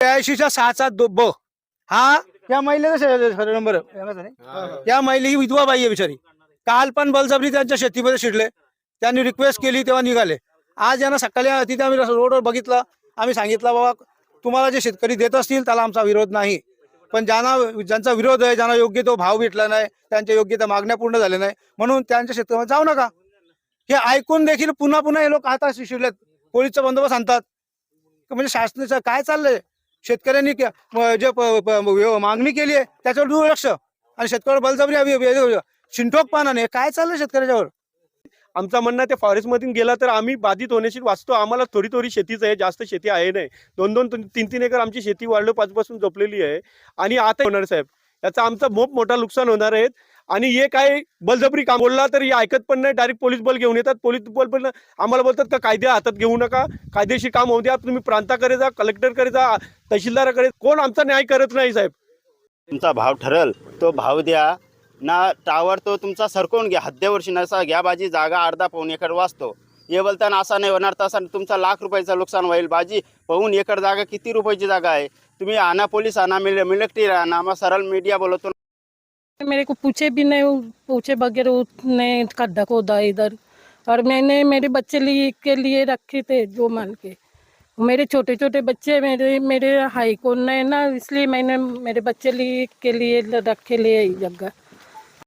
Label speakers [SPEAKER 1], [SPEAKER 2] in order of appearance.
[SPEAKER 1] त्र्याऐंशीच्या सहाचा दो ब. हा? या महिलेचा नंबर. या महिला ही विधवा बाई आहे बिचारी. काल पण बलजबरी त्यांच्या शेतीमध्ये शिरले. त्यांनी रिक्वेस्ट केली तेव्हा निघाले. आज यांना सकाळी तिथे आम्ही रोडवर बघितलं. आम्ही सांगितलं बाबा तुम्हाला जे शेतकरी देत असतील त्याला आमचा विरोध नाही. पण ज्यांना ज्यांचा विरोध आहे ज्यांना योग्य तो भाव भेटला नाही त्यांच्या योग्य त्या मागण्या पूर्ण झाल्या नाही म्हणून त्यांच्या शेतकऱ्यामध्ये जाऊ नका. हे ऐकून देखील पुन्हा पुन्हा हे लोक आता शिरलेत. पोलीसचा बंदोबस्त आणतात. म्हणजे शासनाचं काय चाललंय? शेतकऱ्यांनी जे मागणी केली आहे त्याच्यावर दुर्लक्ष आणि शेतकऱ्यावर बलजबरी हवी हवी- शिंटोकपणाने काय चाललंय शेतकऱ्याच्यावर?
[SPEAKER 2] आमचं म्हणणं ते फॉरेस्टमधून गेला तर आम्ही बाधित होण्याशी वाचतो आम्हाला थोडी थोडी शेतीच आहे जास्त शेती आहे नाही. दोन दोन तीन तीन एकर आमची शेती वाढलो पाचपासून जपलेली आहे. आणि आता होणार साहेब याचा आमचं मोप मोठा नुकसान होणार आहे. आणि हे काय बलजबरी काम बोलला तर हे ऐकत पण नाही. डायरेक्ट पोलीस बल घेऊन येतात. पोलीस बल पण आम्हाला बोलतात का कायदे हातात घेऊ नका. कायदेशीर काम होऊ द्या. तुम्ही प्रांताकडे जा कलेक्टरकडे जा तहसीलदाराकडे. कोण आमचा न्याय करत नाही साहेब?
[SPEAKER 3] तुमचा भाव ठरल तो भाव द्या. ना टावर तो तुमचा सरकवून घ्या. हद्देवरशी नसा घ्या बाजी जागा अर्धा पाऊन एकर वाचतो. हे बोलताना असा नाही होणार तसा तुमचा लाख रुपयाचं नुकसान होईल. बाजी पाहून एकर जागा किती रुपयाची जागा आहे? तुम्ही आणा पोलीस आणा मिल मिलिटरी आणा. मग सरळ मीडिया बोलवतो.
[SPEAKER 4] मेरे को पूछे भी नहीं, पूछे बगैर उसने खड्डा खोदा इधर। और मैंने मेरे बच्चे लिए, के लिए रखे थे, जो मान के। मेरे छोटे छोटे बच्चे मेरे मेरे हाई को है ना, इसलिए मैंने मेरे बच्चे लिए, के लिए रखे लिए जगह।